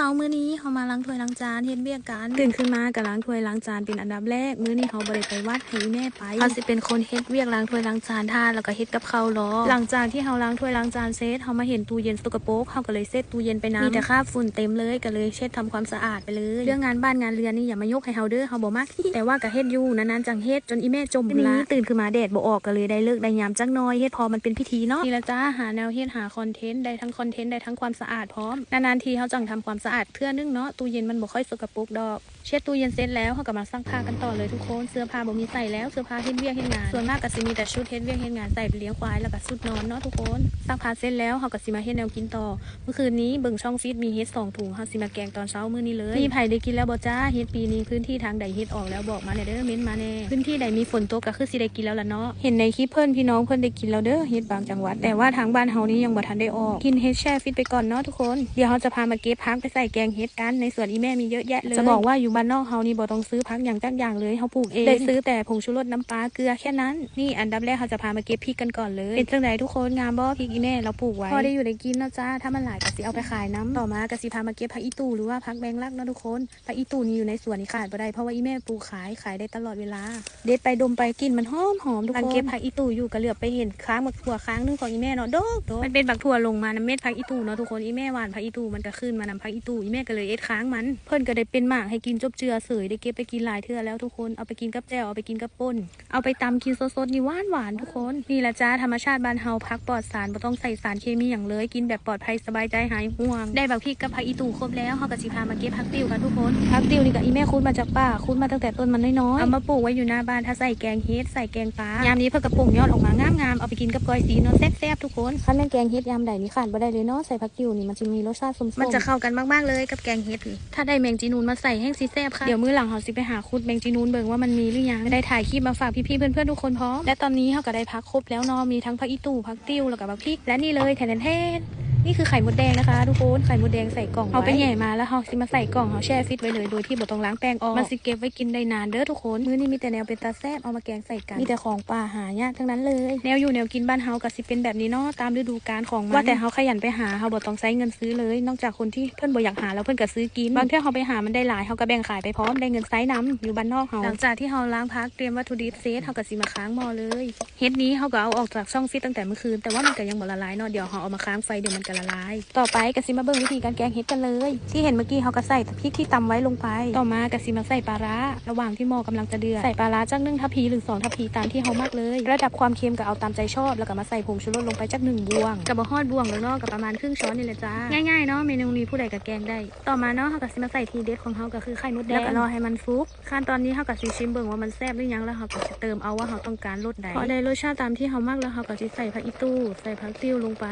ช้ามื้อนี้เขามาล้างถ้วยล้างจานเฮ็ดเวียกกันตื่นขึ้นมาก็ล้างถ้วยล้างจานเป็นอันดับแรก มื้อนี้เขาบ่ได้ไปวัดให้แม่ไปเขาสิเป็นคนเฮ็ดเวียกล้างถ้วยล้างจานทานแล้วก็เฮ็ดกับข้าวรอหลังจากที่เขาล้างถ้วยล้างจานเสร็จเขามาเห็นตู้เย็นสกปรกเขาก็เลยเซ็ตตู้เย็นไปน้ำมีแต่คราบฝุ่นเต็มเลยก็เลยเช็ดทำความสะอาดไปเลยเรื่องงานบ้านงานเรือนนี่อย่ามายกให้เฮาเด้อเฮาบ่มักแต่ว่าก็เฮ็ดอยู่นานๆจังเฮ็ดจนอีแม่จมละตื่นขึ้นมาแดดบ่ออกก็เลยได้เลิกได้ยามจักหน้อยเฮ็ดพอมันเป็นพิธีเนาะนี่ละจ้าหาแนวเฮ็ดหาคอนเทนต์ได้ทั้งคอนเทนต์ได้ทั้งความสะอาดพร้อมนานๆทีเฮาจังทำความสะอาดเทื่อนึงเนาะตู้เย็นมันบ่ค่อยสกปรกดอก เช็ดตู้เย็นเสร็จแล้วเขาก็มาซักผ้ากันต่อเลยทุกคนเสื้อผ้าบ่มีใส่แล้วเสื้อผ้าเฮ็ดเวียกเฮ็ดงานส่วนมากก็สิมีแต่ชุดเฮ็ดเวียกเฮ็ดงานใส่ไปเลี้ยงควายแล้วก็ชุดนอนเนาะทุกคนซักผ้าเสร็จแล้วเขาก็สิมาเฮ็ดแนวกินต่อ เมื่อคืนนี้เบิ่งช่องฟีดมีเฮ็ดสองถุงเฮาสิมาแกงตอนเช้ามื้อนี้เลยมีไผได้กินแล้วบ่จ้าเฮ็ดปีนี้พื้นที่ทางใดเฮ็ดออกแล้วบอกมาแน่เด้อเม้นมาแน่พื้นที่ใดมีฝนตกก็คือสิได้กินแล้วล่ะเนาะเห็นในคลิปเพิ่นพี่น้องเพิ่นได้กินแล้วเด้อเฮ็ดบางจังหวัดแต่ว่าทางบ้านเฮานี่ยังบ่ทันได้ออกกินเฮ็ดแช่ฟิตไปก่อนเนาะทุกคนเดี๋ยวเฮาจะพามาเก็บพักไปใส่แกงเฮ็ดกัน ในสวนอีแม่มีเยอะแยะเลย จะบอกว่าอยู่บ้านนอกเฮานี่บ่ต้องซื้อพักอย่างจักอย่างเลยเฮาปลูกเองได้ซื้อแต่ผงชูรสน้ำปลาเกลือแค่นั้น นี่อันดับแรกเฮาจะพามาเก็บพริกกันก่อนเลย เป็นจังไดทุกคนงามบ่พริกอีแม่เราปลูกไว้ พอได้อยู่ได้กินนะจ้า ถ้ามันหลายก็สิเอาไปขายน้ำต่อมาก็สิพามาเก็บผักอีตู่หรือว่าผักแบงลักเนาะทุกคนผักอีตู่นี่อยู่ในสวนนี่ขาดบ่ได้เพราะว่าอีแม่ปลูกขายขายได้ตลอดเวลา เด็ดไปดมไปกินมันหอมหอมทุกคนเก็บผักอีตู่อยู่ก็เหลือบไปเห็นค้างบักถั่วค้างนึงของอีแม่เนาะโดกโดกมันเป็นบักถั่วลงมาน้ำเม็ดผักอีตู่เนาะทุกคนอีแม่หวานผักอีตู่มันก็ขึ้นมานำผักอีตู่อีแม่ก็เลยเอ็ดค้างมัน เพิ่นก็ได้เป็นหมากให้กินจบเจือเสยได้เก็บไปกินหลายเทื่อแล้วทุกคนเอาไปกินกับแจ่วเอาไปกินกับป่นเอาไปตำกินสดๆนี่หวานหวานๆทุกคนนี่ละจ้าธรรมชาติบ้านเฮาพักปลอดสารบ่ต้องใส่สารเคมีอย่างเลยกินแบบปลอดภัยสบายใจหายห่วง ได้บักพริกกับผักอีตู่ครบแล้วเฮาก็สิพามาเก็บผักติ้วกันทุกคนผักติ้วนี่ก็อีแม่คุดมาจากป่าคุดมาตั้งแต่ต้นมันน้อยๆเอามาปลูกไว้อยู่หน้าบ้านถ้าใส่แกงเฮ็ดใส่แกงปลายามนี้เพิ่นก็ปลูกยอดออกมางามๆเอาไปกินกับก้อยสีเนาะแซ่บๆทุกคนคันแม่นแกงเฮ็ดยามใดนี่ขาดบ่ได้เลยเนาะใส่ผักติ้วนี่มันจะมีรสชาติส้มๆมันจะเข้ากันมากๆเลยกับแกงเฮ็ดนี่ถ้าได้แมงจีนูนมาใส่แห้งซีแซ่บค่ะ เดี๋ยวมื้อหลังเขาสิไปหาคุดแมงจีนูนเบิ่งว่ามันมีหรือยังได้ถ่ายคลิปมาฝากพี่ๆเพื่อนๆทุกคนพร้อมและตอนนี้เขาก็ได้พักครบแล้วเนาะมีทั้งพักอีตู่พักติ้วแล้วก็บักพริกและนี่เลยแทนแทน นี่คือไข่มดแดงนะคะทุกคนไข่มดแดงใส่กล่องเอาไปแหย่มาแล้วเฮาสิมาใส่กล่องเฮาแช่ฟิตไว้เลยโดยที่บ่ต้องล้างแป้งออกมันสิเก็บไว้กินได้นานเด้อทุกคนมื้อนี้มีแต่แนวเป็นตาแซ่บเอามาแกงใส่กันมีแต่ของป่าหายากทั้งนั้นเลย แนวอยู่แนวกินบ้านเฮาก็สิเป็นแบบนี้เนาะตามฤดูกาลของมันว่าแต่เฮาขยันไปหาเฮาบ่ต้องใช้เงินซื้อเลย นอกจากคนที่เพิ่นบ่อยากหาแล้วเพิ่นก็ซื้อกินบางเทื่อเฮาไปหามันได้หลายเฮาก็แบ่งขายไปพร้อมได้เงินไซส์นํอยู่บ้านนอกเฮาหลังจากที่เฮาล้างพักเตรียมวัตถุดิบเซตเฮาก็สิมาค้างหม้อเลยเฮ็ดนี้เฮาก็เอาออกจากช่องฟิตตั้งแต่เมื่อคืนแต่ว่ามันก็ยังบ่ละลายเนาะเดี๋ยวเฮาเอามาค้างไฟเดี๋ยวมันก็ละลาย ต่อไปก็สิมาเบิ่งวิธีการแกงเฮ็ดกันเลย ที่เห็นเมื่อกี้เฮาก็ใส่พริกที่ตำไว้ลงไป ต่อมาก็สิมาใส่ปลาร้าระหว่างที่หม้อกำลังจะเดือดใส่ปลาร้าจักหนึ่งทัพพีหรือสองทัพพีตามที่เฮามากเลย ระดับความเค็มก็เอาตามใจชอบ แล้วก็มาใส่ผงชูรสลงไปจักหนึ่งบวงกับบ่ฮอดบวงแล้วเนาะกับประมาณครึ่งช้อนนี่แหละจ้าง่ายๆเนาะเมนูนี้ผู้ใดก็แกงได้ ต่อมาเนาะเฮาก็สิมาใส่ทีเด็ดของเฮาก็คือไข่มดแดงแล้วก็รอให้มันฟุกขั้นตอนนี้เฮาก็สิชิมเบิ่งว่ามันแซ่บหรือยังแล้วเฮาก็สิเติมเอาว่าเฮาต้องการรสใดพอได้รสชาติตามที่เฮามากแล้วเฮาก็สิใส่ผักอีตู้ใส่ผักติ้วลงไป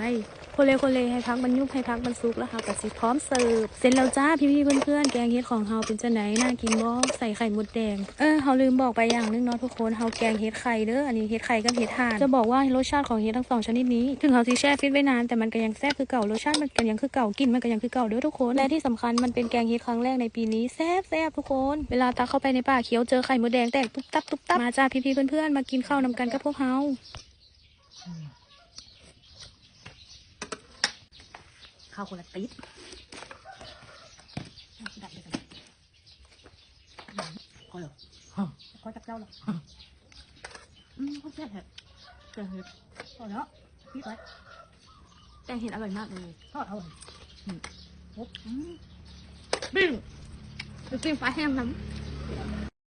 โคเลโคเลให้พักมันยุบให้พักมันซุกแล้วเฮาก็สิพร้อมเสิร์ฟเสร็จแล้วจ้าพี่ๆเพื่อนๆแกงเฮ็ดของเฮาเป็นจังไดน่ากินบ่ใส่ไข่มดแดงเออเฮาลืมบอกไปอย่างนึงเนาะทุกคนเฮาแกงเฮ็ดไข่เด้ออันนี้เฮ็ดไข่กับเฮ็ดห่านจะบอกว่ารสชาติของเฮ็ดทั้งสองชนิดนี้ถึงเฮาสิแช่ฟิตไว้นานแต่มันก็ยังแซ่บคือเก่ารสชาติมันก็ยังคือเก่ากินมันก็ยังคือเก่าเด้อทุกคนและที่สำคัญมันเป็นแกงเฮ็ดครั้งแรกในปีนี้แซ่บแซ่บทุกคนเวลาตักเข้าไปในป่าเขียวเจอไข่มดแดงแตกตุ๊บตับตุ๊บตับมาจ้าพี่ๆเพื่อนๆมากินข้าวนำกันกับพวกเฮา ข้าวคนละติ๊บดับเลยกันพอเหรอพอจับเจ้าเหรออืมเขาแซ่บแท้แซ่บเห็ดพอแล้วพี่ไปแกงเห็ดอร่อยมากเลยทอดเอาอืมโอ้อืมปิ้งหรือปิ้งปลาแห้งน้ำ